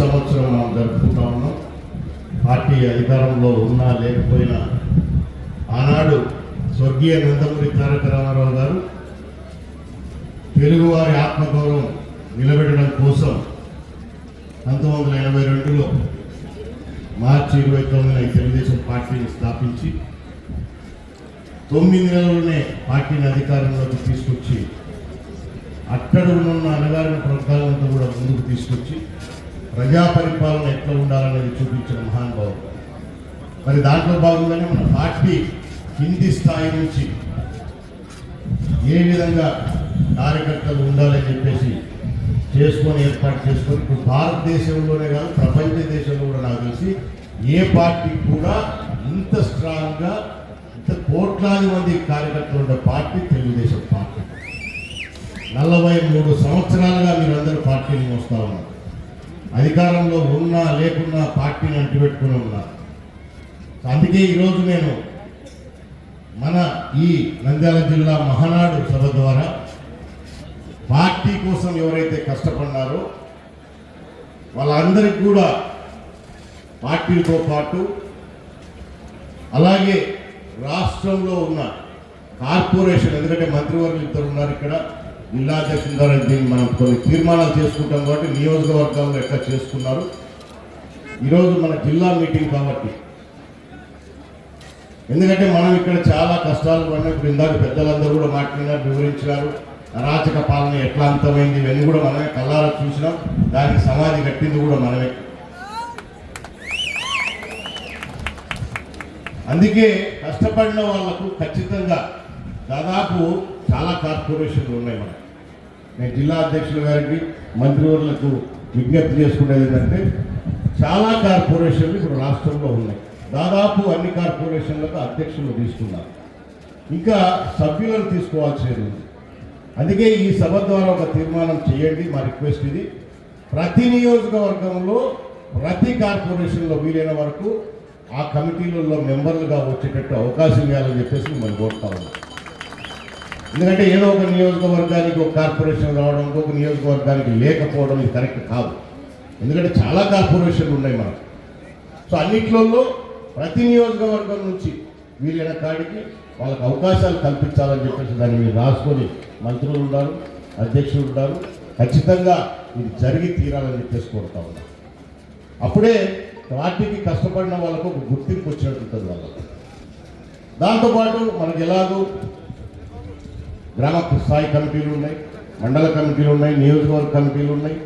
సంవత్సరం మనం జరుపుకుంటా ఉన్నాం. పార్టీ అధికారంలో ఉన్నా లేకపోయినా ఆనాడు స్వర్గీయ నందమూరి తారక రామారావు గారు తెలుగువారి ఆత్మగౌరవం నిలబెట్టడం కోసం పంతొమ్మిది వందల ఎనభై రెండులో మార్చి ఇరవై తొమ్మిదిన తెలుగుదేశం పార్టీని స్థాపించి తొమ్మిది నెలలనే పార్టీని అధికారంలోకి తీసుకొచ్చి అక్కడ ఉన్న అణగారిన ప్రవర్గాలంతా కూడా ముందుకు తీసుకొచ్చి ప్రజా పరిపాలన ఎట్లా ఉండాలనేది చూపించిన మహానుభావుడు. మరి దాంట్లో భాగంగానే మన పార్టీ కింది స్థాయి నుంచి ఏ విధంగా కార్యకర్తలు ఉండాలని చెప్పేసి చేసుకొని ఏర్పాటు చేసుకొని ఇప్పుడు భారతదేశంలోనే కాదు ప్రపంచ దేశంలో కూడా నాకు తెలిసి ఏ పార్టీ కూడా ఇంత స్ట్రాంగ్గా ఇంత కోట్లాది మంది కార్యకర్తలు ఉండే పార్టీ తెలుగుదేశం పార్టీ. నలభై మూడు సంవత్సరాలుగా మీరందరూ పార్టీని మోస్తా ఉన్నారు. అధికారంలో ఉన్నా లేకున్నా పార్టీని అంటిపెట్టుకుని ఉన్నా. అందుకే ఈరోజు నేను మన ఈ నంద్యాల జిల్లా మహానాడు సభ ద్వారా పార్టీ కోసం ఎవరైతే కష్టపడినారో వాళ్ళందరికీ కూడా పార్టీలతో పాటు అలాగే రాష్ట్రంలో ఉన్న కార్పొరేషన్ ఎందుకంటే మంత్రివర్గులు ఇద్దరు ఉన్నారు ఇక్కడ జిల్లా అధ్యక్షుల ద్వారా దీన్ని మనం కొన్ని తీర్మానాలు చేసుకుంటాం కాబట్టి నియోజకవర్గాల్లో ఎట్లా చేసుకున్నారు? ఈరోజు మన జిల్లా మీటింగ్ కాబట్టి. ఎందుకంటే మనం ఇక్కడ చాలా కష్టాలు పడిన. ఇప్పుడు ఇందాక పెద్దలందరూ కూడా మాట్లాడినారు వివరించినారు. అరాచక పాలన ఎట్లా అంతమైంది ఇవన్నీ కూడా మనమే కళ్ళారా చూసినాం. దానికి సమాధి కట్టింది కూడా మనమే. అందుకే కష్టపడిన వాళ్ళకు ఖచ్చితంగా దాదాపు చాలా కార్పొరేషన్లు ఉన్నాయి మనకి. నేను జిల్లా అధ్యక్షుల గారికి మంత్రివర్లకు విజ్ఞప్తి చేసుకునేది ఏంటంటే చాలా కార్పొరేషన్లు ఇప్పుడు రాష్ట్రంలో ఉన్నాయి. దాదాపు అన్ని కార్పొరేషన్లకు అధ్యక్షులు తీసుకున్నారు. ఇంకా సభ్యులను తీసుకోవాల్సింది ఉంది. అందుకే ఈ సభ ద్వారా ఒక తీర్మానం చేయండి మా రిక్వెస్ట్ ఇది. ప్రతి నియోజకవర్గంలో ప్రతి కార్పొరేషన్లో వీలైన వరకు ఆ కమిటీలలో మెంబర్లుగా వచ్చేటట్టు అవకాశం ఇవ్వాలని చెప్పేసి మనం కోరుతా ఉన్నాం ఎందుకంటే ఏదో ఒక నియోజకవర్గానికి ఒక కార్పొరేషన్ రావడం ఇంకొక నియోజకవర్గానికి లేకపోవడం ఇది కరెక్ట్ కాదు. ఎందుకంటే చాలా కార్పొరేషన్లు ఉన్నాయి మనకు. సో అన్నిట్లలో ప్రతి నియోజకవర్గం నుంచి వీలైన కాడికి వాళ్ళకి అవకాశాలు కల్పించాలని చెప్పేసి దాన్ని మీరు రాసుకొని మంత్రులు ఉన్నారు అధ్యక్షులు ఉన్నారు ఖచ్చితంగా ఇది జరిగి తీరాలని చెప్పేసి కోరుతా ఉన్నాం. అప్పుడే పార్టీకి కష్టపడిన వాళ్ళకు ఒక గుర్తింపు వచ్చినట్టు ఉంటుంది వాళ్ళకి. దాంతోపాటు మనకి ఎలాగో గ్రామ స్థాయి కమిటీలు ఉన్నాయి మండల కమిటీలు ఉన్నాయి నియోజకవర్గ కమిటీలు ఉన్నాయి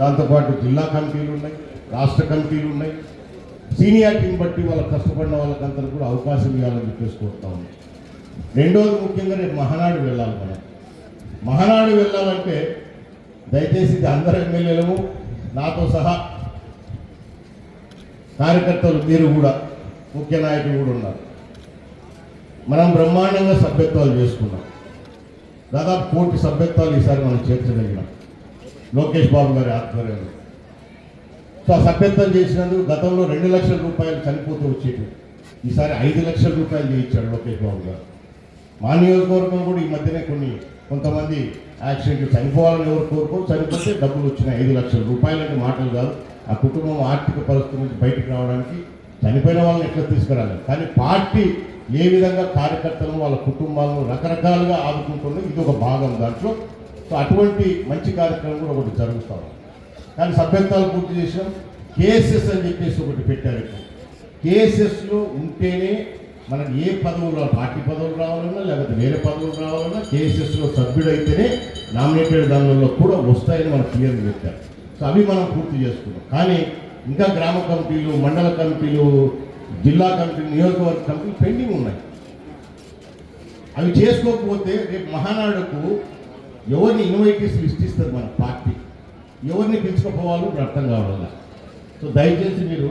దాంతోపాటు జిల్లా కమిటీలు ఉన్నాయి రాష్ట్ర కమిటీలు ఉన్నాయి. సీనియారిటీని బట్టి వాళ్ళకి కష్టపడిన వాళ్ళకంతా కూడా అవకాశం ఇవ్వాలని చెప్పేసి కోరుతా ఉన్నాం. రెండోది ముఖ్యంగా రేపు మహానాడు వెళ్ళాలి మనం. మహానాడు వెళ్ళాలంటే దయచేసి ఇది అందరు ఎమ్మెల్యేలము నాతో సహా కార్యకర్తలు మీరు కూడా ముఖ్య నాయకులు కూడా ఉన్నారు. మనం బ్రహ్మాండంగా సభ్యత్వాలు చేసుకున్నాం. దాదాపు కోటి సభ్యత్వాలు ఈసారి మనం చేర్చగలిగినాం లోకేష్ బాబు గారి ఆధ్వర్యంలో. సో ఆ సభ్యత్వం చేసినందుకు గతంలో రెండు లక్షల రూపాయలు చనిపోతూ వచ్చేవి ఈసారి ఐదు లక్షల రూపాయలు చేయించాడు లోకేష్ బాబు గారు. మా నియోజకవర్గం కూడా ఈ మధ్యనే కొన్ని కొంతమంది యాక్సిడెంట్ చనిపోవాలని ఎవరు కోరుకో చనిపోతే డబ్బులు వచ్చినాయి ఐదు లక్షల రూపాయలు అంటే మాటలు కాదు. ఆ కుటుంబం ఆర్థిక పరిస్థితి నుంచి బయటకు రావడానికి చనిపోయిన వాళ్ళని ఎట్లా తీసుకురాలి? కానీ పార్టీ ఏ విధంగా కార్యకర్తలను వాళ్ళ కుటుంబాలను రకరకాలుగా ఆదుకుంటుందో ఇది ఒక భాగం దాంట్లో. సో అటువంటి మంచి కార్యక్రమం కూడా ఒకటి జరుగుతాం కానీ సభ్యత్వాలు పూర్తి చేసినాం. కేఎస్ఎస్ అని చెప్పేసి ఒకటి పెట్టారు ఇప్పుడు కేఎస్ఎస్లో ఉంటేనే మనకి ఏ పదవులు పార్టీ పదవులు రావాలన్నా లేకపోతే వేరే పదవులు రావాలన్నా కేఎస్ఎస్లో సభ్యుడైతేనే నామినేటెడ్ దానిలో కూడా వస్తాయని మనం క్లియర్గా చెప్పారు. సో అవి మనం పూర్తి చేసుకున్నాం. కానీ ఇంకా గ్రామ కమిటీలు మండల కమిటీలు జిల్లా కమిటీ నియోజకవర్గ కమిటీ పెండింగ్ ఉన్నాయి. అవి చేసుకోకపోతే రేపు మహానాడుకు ఎవరిని ఇన్వైటీస్ లిస్ట్ ఇస్తుంది మన పార్టీ. ఎవరిని పిలుచుకోపోవాలో ఇప్పుడు అర్థం కావాల సో దయచేసి మీరు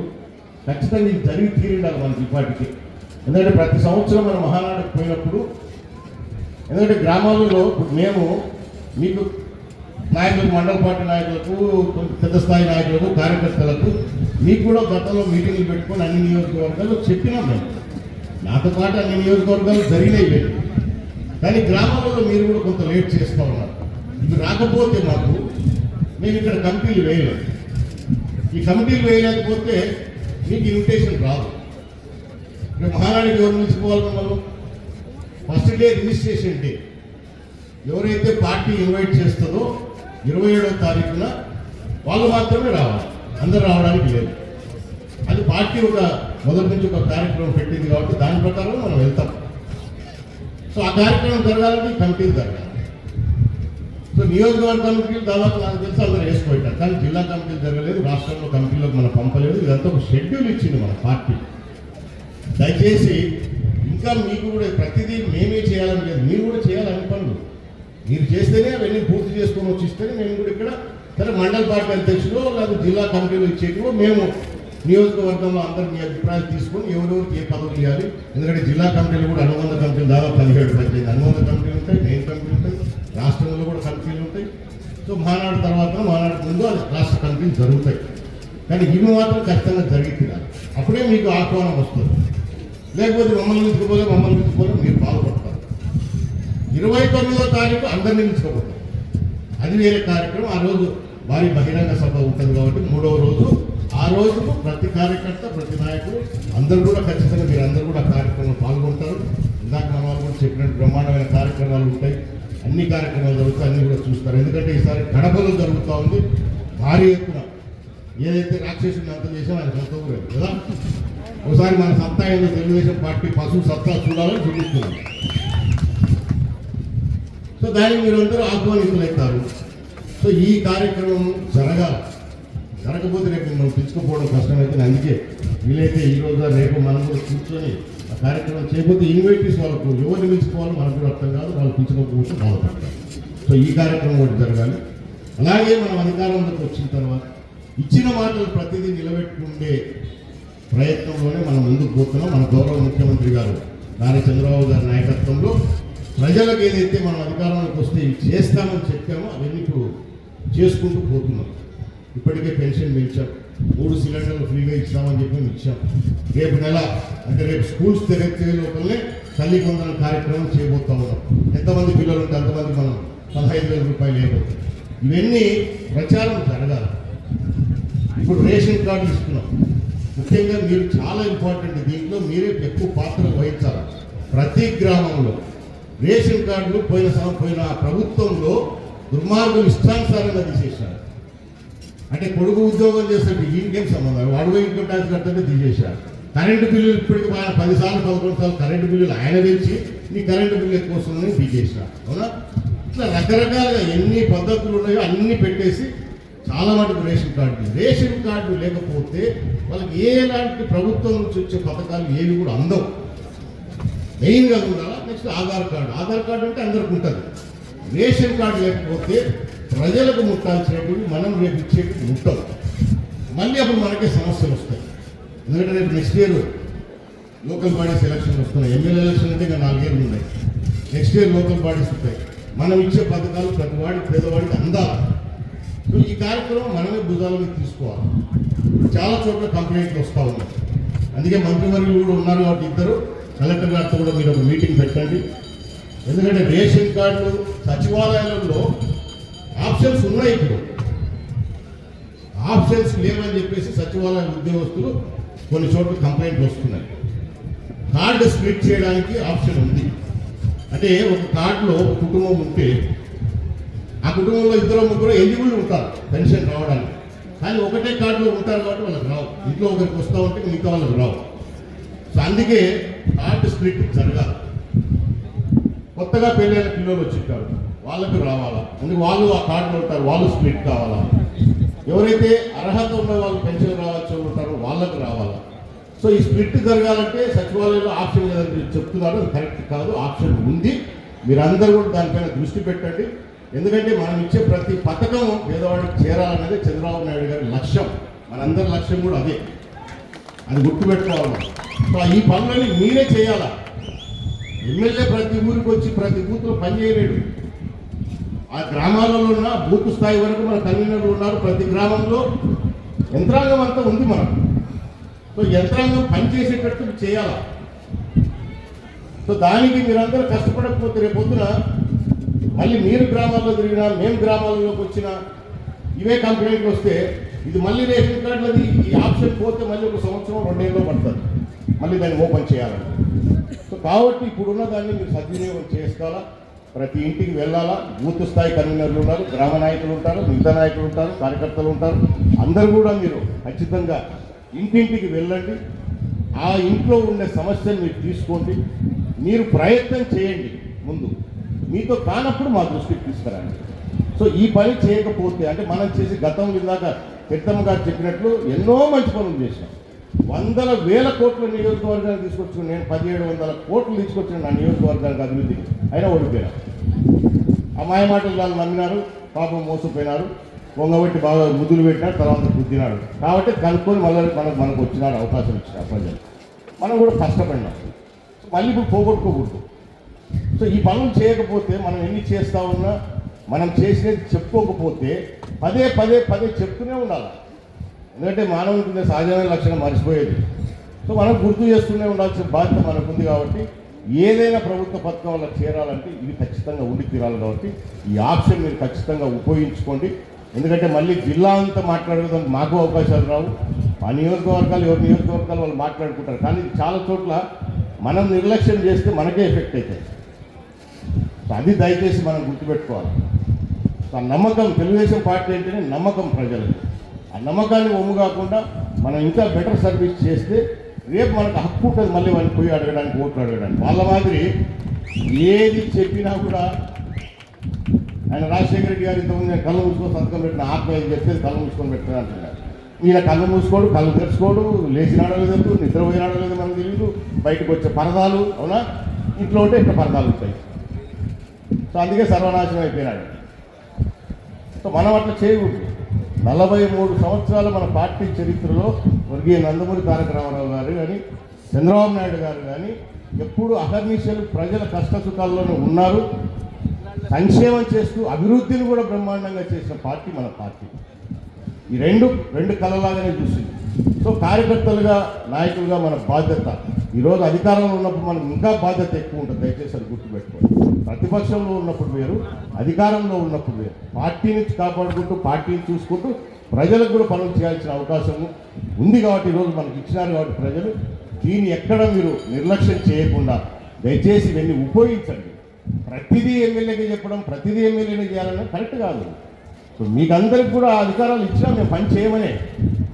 ఖచ్చితంగా ఇది జరిగి తీరిండాలి మనకి ఇప్పటికి. ఎందుకంటే ప్రతి సంవత్సరం మనం మహానాడుకు పోయినప్పుడు ఎందుకంటే గ్రామాలలో ఇప్పుడు మేము మీకు నాయకులకు మండల పార్టీ నాయకులకు పెద్ద స్థాయి నాయకులకు కార్యకర్తలకు మీకు కూడా గతంలో మీటింగ్లు పెట్టుకొని అన్ని నియోజకవర్గాలు చెప్పినాం మేము. నాతో పాటు అన్ని నియోజకవర్గాలు జరిగినాయి కానీ గ్రామాలలో మీరు కూడా కొంత లేట్ చేస్తూ ఉన్నారు. ఇది రాకపోతే మాకు మేము ఇక్కడ కమిటీలు వేయలేదు ఈ కమిటీలు వేయలేకపోతే మీకు ఇన్విటేషన్ రాదు. ఇక్కడ మహానాడికి ఎవరు మనం ఫస్ట్ డే రిజిస్ట్రేషన్ డే. ఎవరైతే పార్టీ ఇన్వైట్ చేస్తుందో ఇరవై ఏడవ తారీఖున వాళ్ళు మాత్రమే రావాలి. అందరు రావడానికి లేదు. అది పార్టీ ఒక మొదటి నుంచి ఒక కార్యక్రమం పెట్టింది కాబట్టి దాని ప్రకారం మనం వెళ్తాం. సో ఆ కార్యక్రమం జరగాలంటే ఈ కమిటీలు జరగాలి. సో నియోజకవర్గ కమిటీలు దాదాపు నాకు తెలిసి అందరూ వేసుకుపోయారు కానీ జిల్లా కమిటీలు జరగలేదు రాష్ట్రంలో కమిటీలకు మనం పంపలేదు. ఇదంతా ఒక షెడ్యూల్ ఇచ్చింది మన పార్టీ. దయచేసి ఇంకా మీకు కూడా ప్రతిదీ మేమే చేయాలని లేదు. మీరు కూడా చేయాలని పనులు. మీరు చేస్తేనే అవన్నీ పూర్తి చేసుకొని వచ్చి ఇస్తేనే మేము కూడా ఇక్కడ సరే మండల పార్టీ అధ్యక్షుడు లేదా జిల్లా కమిటీలు ఇచ్చేటివో మేము నియోజకవర్గంలో అందరూ మీ అభిప్రాయాలు తీసుకొని ఎవరెవరికి ఏ పదవులు ఇవ్వాలి. ఎందుకంటే జిల్లా కమిటీలు కూడా అనుబంధ కమిటీలు దాదాపు పదిహేడు పద్దెనిమిది అనుబంధ కమిటీలు ఉంటాయి మెయిన్ కమిటీలు ఉంటాయి రాష్ట్రంలో కూడా కమిటీలు ఉంటాయి. సో మానాడు తర్వాత మానాడు ముందు అది రాష్ట్ర కమిటీలు జరుగుతాయి. కానీ ఇవి మాత్రం ఖచ్చితంగా జరిగింది అప్పుడే మీకు ఆహ్వానం వస్తుంది. లేకపోతే మమ్మల్ని నిలుచుకోలే మమ్మల్ని నిలుచుకోలే మీరు పాల్పడతారు ఇరవై తొమ్మిదో తారీఖు అందరినీ నిలుచుకోబోతారు అది వేరే కార్యక్రమం ఆ రోజు వారి బహిరంగ సభ ఉంటుంది కాబట్టి మూడవ రోజు. ఆ రోజు ప్రతి కార్యకర్త ప్రతి నాయకుడు అందరూ కూడా ఖచ్చితంగా మీరు అందరూ కూడా కార్యక్రమంలో పాల్గొంటారు. ఇందాక మన వాళ్ళు కూడా చెప్పినట్టు బ్రహ్మాండమైన కార్యక్రమాలు ఉంటాయి. అన్ని కార్యక్రమాలు జరుగుతాయి అన్ని కూడా చూస్తారు. ఎందుకంటే ఈసారి కడపలో జరుగుతూ ఉంది. భారీ ఎత్తున. ఏదైతే రాక్షసుని అంతం చేసామో ఆయన సొంత ఊరే. కదా? ఒకసారి మన సత్తా ఏదో తెలుగుదేశం పార్టీ పశువు సత్తా చూడాలని చూపిస్తున్నాం సో దానికి మీరందరూ ఆహ్వానితులవుతారు సో ఈ కార్యక్రమం జరగాలి. జరగకపోతే రేపు మిమ్మల్ని పిలుచుకోపోవడం కష్టమైతే అందుకే వీలైతే ఈ రోజు రేపు మనం కూడా కూర్చొని ఆ కార్యక్రమం చేయకపోతే ఇన్వైటీస్ వాళ్ళకు ఎవరిని పిలుచుకోవాలో మనకు కూడా అర్థం కాదు. వాళ్ళు పిలుచుకోకపోతే బాధపడతారు. సో ఈ కార్యక్రమం ఒకటి జరగాలి. అలాగే మనం అధికారంలోకి వచ్చిన తర్వాత ఇచ్చిన మాటలు ప్రతిదీ నిలబెట్టుకుండే ప్రయత్నంలోనే మనం ముందుకు పోతున్నాం. మన గౌరవ ముఖ్యమంత్రి గారు నారా చంద్రబాబు గారి నాయకత్వంలో ప్రజలకు ఏదైతే మనం అధికారంలోకి వస్తే ఇవి చేస్తామని చెప్పామో అవన్నీ ఇప్పుడు చేసుకుంటూ పోతున్నాం. ఇప్పటికే పెన్షన్ పెంచాం. మూడు సిలిండర్లు ఫ్రీగా ఇచ్చామని చెప్పి ఇచ్చాం. రేపు నెల అంటే రేపు స్కూల్స్ తెరచే లోపలనే తల్లి కొందరు కార్యక్రమం చేయబోతా ఉన్నాం. ఎంతమంది పిల్లలు ఉంటే అంతమంది మనం పదహైదు వేల రూపాయలు వేయబోతాం. ఇవన్నీ ప్రచారం జరగాలి. ఇప్పుడు రేషన్ కార్డు ఇస్తున్నాం. ముఖ్యంగా మీరు చాలా ఇంపార్టెంట్. దీంట్లో మీరే ఎక్కువ పాత్ర వహించాలి. ప్రతి గ్రామంలో రేషన్ కార్డులు పోయిన పోయిన ప్రభుత్వంలో దుర్మార్గులు ఇష్టానుసారంగా తీసేశారు. అంటే కొడుకు ఉద్యోగం చేస్తుంటే ఈయనకేం సంబంధం? వాడు ఇన్కమ్ ట్యాక్స్ కట్టంటే తీసేశారు. కరెంటు బిల్లులు ఇప్పటికి ఆయన పది సార్లు పదకొండు సార్లు కరెంటు బిల్లులు ఆయన తెచ్చి నీ కరెంటు బిల్లు ఎక్కువ వస్తుందని తీసేశారు. అవునా? ఇట్లా రకరకాలుగా ఎన్ని పద్ధతులు ఉన్నాయో అన్ని పెట్టేసి చాలా మటుకు రేషన్ కార్డు రేషన్ కార్డు లేకపోతే వాళ్ళకి ఎలాంటి ప్రభుత్వం నుంచి వచ్చే పథకాలు ఏవి కూడా అందవు. మెయిన్గా కూడా next Aadhaar card. Aadhaar card అంటే అందరికి ఉంటుంది. రేషన్ కార్డు లేకపోతే ప్రజలకు ముట్టాల్సినటువంటి మనం రేపు ఇచ్చేవి ముట్టవు మళ్ళీ అప్పుడు మనకే సమస్యలు వస్తాయి. ఎందుకంటే రేపు నెక్స్ట్ ఇయర్ లోకల్ బాడీస్ ఎలక్షన్లు వస్తున్నాయి. ఎమ్మెల్యే ఎలక్షన్ అంటే ఇంకా నాలుగేళ్ళు ఉన్నాయి. నెక్స్ట్ ఇయర్ లోకల్ బాడీస్ ఉంటాయి. మనం ఇచ్చే పథకాలు ప్రతి వాడికి పేదవాడికి అందాలి? సో ఈ కార్యక్రమం మనమే భుజాల మీద తీసుకోవాలి. చాలా చోట్ల కంప్లైంట్లు వస్తూ ఉన్నాయి. అందుకే మంత్రివర్యులు కూడా ఉన్నారు కాబట్టి ఇద్దరు. కలెక్టర్ గారితో కూడా మీరు ఒక మీటింగ్ పెట్టండి. ఎందుకంటే రేషన్ కార్డులు సచివాలయంలో ఆప్షన్స్ ఉన్నాయి ఇప్పుడు. ఆప్షన్స్ లేవని చెప్పేసి సచివాలయ ఉద్యోగస్తులు కొన్ని చోట్ల కంప్లైంట్లు వస్తున్నాయి. కార్డు స్ప్లిట్ చేయడానికి ఆప్షన్ ఉంది. అంటే ఒక కార్డులో కుటుంబం ఉంటే ఆ కుటుంబంలో ఇద్దరు ముగ్గురు ఎలిజిబుల్ ఉంటారు పెన్షన్ రావడానికి. కానీ ఒకటే కార్డులో ఉంటారు కాబట్టి వాళ్ళకి రావు. ఇంట్లో ఒకరికి వస్తూ ఉంటే మిగతా వాళ్ళకి రావు. సో అందుకే స్ప్లిట్ జరగాలి. కొత్తగా పెళ్ళైన పిల్లలు వచ్చింటారు వాళ్ళకి రావాలా? అందుకు వాళ్ళు ఆ కార్డులో ఉంటారు. వాళ్ళు స్ప్లిట్ కావాలా? ఎవరైతే అర్హత ఉన్న వాళ్ళు పెన్షన్ రావచ్చు ఉంటారో వాళ్ళకి రావాలా? సో ఈ స్ప్లిట్ జరగాలంటే సచివాలయంలో ఆప్షన్ లేదని చెప్తున్నారు. అది కరెక్ట్ కాదు. ఆప్షన్ ఉంది. మీరందరూ కూడా దానిపైన దృష్టి పెట్టండి. ఎందుకంటే మనం ఇచ్చే ప్రతి పథకం పేదవాడికి చేరాలనేది చంద్రబాబు నాయుడు గారి లక్ష్యం. మనందరి లక్ష్యం కూడా అదే. అది గుర్తుపెట్టుకోవాలి. సో ఈ పనులని మీరే చేయాలా? ఎమ్మెల్యే ప్రతి ఊరికి వచ్చి ప్రతి బూత్లో పనిచేయలేడు. ఆ గ్రామాలలో ఉన్న బూత్ స్థాయి వరకు మన కన్వీనర్లు ఉన్నారు. ప్రతి గ్రామంలో యంత్రాంగం అంతా ఉంది మనకు. సో యంత్రాంగం పనిచేసేటట్టు చేయాలా? సో దానికి మీరందరూ కష్టపడకపోతే రేపు పొద్దున మళ్ళీ మీరు గ్రామాల్లో తిరిగినా మేము గ్రామాల్లోకి వచ్చినా ఇవే కంప్లైంట్లు వస్తే ఇది మళ్ళీ రేషన్ కార్డులది ఈ ఆప్షన్ పోతే మళ్ళీ ఒక సంవత్సరం రెండేళ్ళు పడుతుంది. మళ్ళీ దాన్ని ఓపెన్ చేయాలంటే. సో కాబట్టి ఇప్పుడున్న దాన్ని మీరు సద్వినియోగం చేసుకోవాలా? ప్రతి ఇంటికి వెళ్ళాలా? బూత్ స్థాయి కన్వీనర్లు ఉన్నారు గ్రామ నాయకులు ఉంటారు మిగతా నాయకులు ఉంటారు కార్యకర్తలు ఉంటారు. అందరూ కూడా మీరు ఖచ్చితంగా ఇంటింటికి వెళ్ళండి. ఆ ఇంట్లో ఉండే సమస్యను మీరు తీసుకోండి. మీరు ప్రయత్నం చేయండి ముందు. మీతో కానప్పుడు మా దృష్టికి తీసుకురండి. సో ఈ పని చేయకపోతే అంటే మనం చేసి గతం ఇందాక పెద్దమ్మ గారు చెప్పినట్లు ఎన్నో మంచి పనులు చేశాం. వందల వేల కోట్ల నియోజకవర్గాన్ని తీసుకొచ్చిన నేను పదిహేడు వందల కోట్లు తీసుకొచ్చిన నా నియోజకవర్గానికి అభివృద్ధికి అయినా ఓడిపోయినా. ఆ మాయ మాటలు వాళ్ళు నమ్మినారు పాపం మోసపోయినారు పొంగబెట్టి బాగా ముద్దులు పెట్టినారు తర్వాత గుద్దినాడు కాబట్టి కనుక్కొని మళ్ళీ మనకు మనకు వచ్చినాడు అవకాశం ఇచ్చిన ప్రజలు. మనం కూడా కష్టపడినాం. మళ్ళీ ఇప్పుడు పోగొట్టుకోకూడదు. సో ఈ పనులు చేయకపోతే మనం ఎన్ని చేస్తా ఉన్నా మనం చేసినది చెప్పుకోకపోతే పదే పదే పదే చెప్తూనే ఉండాలి. ఎందుకంటే మానవునికి సహజమైన లక్షణం మర్చిపోయేది. సో మనం గుర్తు చేస్తూనే ఉండాల్సిన బాధ్యత మనకుంది కాబట్టి ఏదైనా ప్రభుత్వ పథకం వల్ల చేరాలంటే ఇది ఖచ్చితంగా ఉండి తీరాలి కాబట్టి ఈ ఆప్షన్ మీరు ఖచ్చితంగా ఉపయోగించుకోండి. ఎందుకంటే మళ్ళీ జిల్లా అంతా మాట్లాడేదానికి మాకు అవకాశాలు రావు. ఆ నియోజకవర్గాలు ఎవరి నియోజకవర్గాలు వాళ్ళు మాట్లాడుకుంటారు. కానీ చాలా చోట్ల మనం నిర్లక్ష్యం చేస్తే మనకే ఎఫెక్ట్ అవుతాయి. సో అది దయచేసి మనం గుర్తుపెట్టుకోవాలి. ఆ నమ్మకం తెలుగుదేశం పార్టీ అంటేనే నమ్మకం ప్రజలకు ఆ నమ్మకాన్ని ఒమ్ము కాకుండా మనం ఇంకా బెటర్ సర్వీస్ చేస్తే రేపు మనకు హక్కు ఉంటుంది మళ్ళీ వాళ్ళు పోయి అడగడానికి ఓట్లు అడగడానికి. వాళ్ళ మాదిరి ఏది చెప్పినా కూడా ఆయన రాజశేఖర రెడ్డి గారు ఇంతకుముందు నేను కళ్ళు మూసుకొని సంతకం పెట్టిన ఆత్మ ఏం చెప్తే కళ్ళు మూసుకొని పెట్టిన అంటున్నారు ఈయన కళ్ళు మూసుకోడు కళ్ళు తెరుచుకోడు లేచినాడో లేదో నిద్రపోయినాడో లేదో మనకు తెలియదు బయటకు వచ్చే పరదాలు అవునా? ఇంట్లో ఉంటే ఇక్కడ పరదాలు ఉంటాయి. సో అందుకే సర్వనాశనం అయిపోయినాడు. సో మనం అట్లా చేయకూడదు. నలభై మూడు సంవత్సరాలు మన పార్టీ చరిత్రలో వర్గీయ నందమూరి తారక రామారావు గారు కానీ చంద్రబాబు నాయుడు గారు కానీ ఎప్పుడు అహర్నిశలు ప్రజల కష్ట సుఖాల్లోనే ఉన్నారు. సంక్షేమం చేస్తూ అభివృద్ధిని కూడా బ్రహ్మాండంగా చేసిన పార్టీ మన పార్టీ. ఈ రెండు రెండు కళలాగానే చూసింది. సో కార్యకర్తలుగా నాయకులుగా మన బాధ్యత. ఈరోజు అధికారంలో ఉన్నప్పుడు మనకు ఇంకా బాధ్యత ఎక్కువ ఉంటుంది దయచేసి అది గుర్తుపెట్టుకోండి. ప్రతిపక్షంలో ఉన్నప్పుడు వేరు అధికారంలో ఉన్నప్పుడు వేరు. పార్టీని కాపాడుకుంటూ పార్టీని చూసుకుంటూ ప్రజలకు కూడా పనులు చేయాల్సిన అవకాశం ఉంది కాబట్టి ఈరోజు మనకి ఇచ్చినారు కాబట్టి ప్రజలు. దీన్ని ఎక్కడ మీరు నిర్లక్ష్యం చేయకుండా దయచేసి ఇవన్నీ ఉపయోగించండి. ప్రతిదీ ఎమ్మెల్యేకి చెప్పడం ప్రతిదీ ఎమ్మెల్యేని చేయాలన్నా కరెక్ట్ కాదు. సో మీకు అందరికి కూడా ఆ అధికారాలు ఇచ్చినా మేము పని చేయమనే.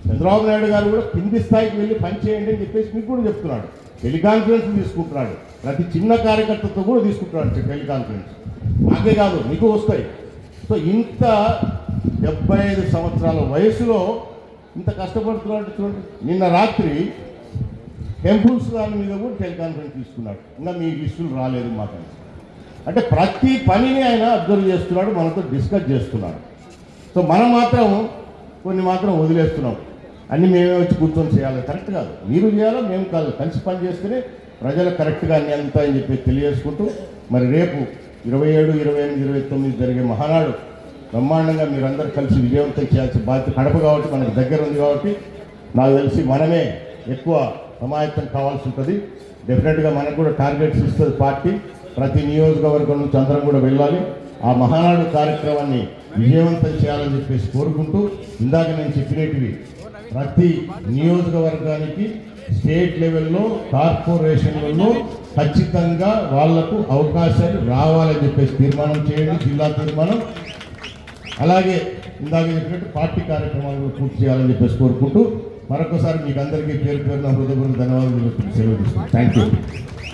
చంద్రబాబు నాయుడు గారు కూడా కింది స్థాయికి వెళ్ళి పని చేయండి అని చెప్పేసి మీకు కూడా చెప్తున్నాడు. టెలికాన్ఫరెన్స్ తీసుకుంటున్నాడు. ప్రతి చిన్న కార్యకర్తతో కూడా తీసుకుంటున్నాడు టెలికాన్ఫరెన్స్. నాకే కాదు మీకు వస్తాయి. సో ఇంత డెబ్బై ఐదు సంవత్సరాల వయసులో ఇంత కష్టపడుతున్నాడు చూడండి. నిన్న రాత్రి టెంపుల్స్ దాని మీద కూడా టెలికాన్ఫరెన్స్ తీసుకున్నాడు. ఇంకా మీ ఇష్యూలు రాలేదు మాకు అంటే ప్రతి పనిని ఆయన అబ్జర్వ్ చేస్తున్నాడు మనతో డిస్కస్ చేస్తున్నాడు. సో మనం మాత్రం కొన్ని మాత్రం వదిలేస్తున్నాం. అన్ని మేమే వచ్చి కూర్చొని చేయాలి. కరెక్ట్ కాదు. మీరు చేయాలో మేము కాదు. కలిసి పని చేస్తేనే ప్రజలు కరెక్ట్గా అన్ని అంతా అని చెప్పి తెలియజేసుకుంటూ మరి రేపు ఇరవై ఏడు ఇరవై ఎనిమిది ఇరవై తొమ్మిది జరిగే మహానాడు బ్రహ్మాండంగా మీరందరూ కలిసి విజయవంతం చేయాల్సిన బాధ్యత కడప కాబట్టి మనకు దగ్గర ఉంది కాబట్టి నాకు తెలిసి మనమే ఎక్కువ సమాయత్తం కావాల్సి ఉంటుంది. డెఫినెట్గా మనకు కూడా టార్గెట్స్ ఇస్తుంది పార్టీ. ప్రతి నియోజకవర్గం నుంచి అందరం కూడా వెళ్ళాలి. ఆ మహానాడు కార్యక్రమాన్ని విజయవంతం చేయాలని చెప్పేసి కోరుకుంటూ ఇందాక నేను చెప్పినటివి ప్రతి నియోజకవర్గానికి స్టేట్ లెవెల్లో కార్పొరేషన్లలో ఖచ్చితంగా వాళ్ళకు అవకాశాలు రావాలని చెప్పేసి తీర్మానం చేయండి జిల్లా తీర్మానం. అలాగే ఇందాక చెప్పినట్టు పార్టీ కార్యక్రమాలు పూర్తి చేయాలని చెప్పేసి కోరుకుంటూ మరొకసారి మీకు అందరికీ పేరు పేరున హృదయపూర్వక ధన్యవాదాలు సెలవు థ్యాంక్ యూ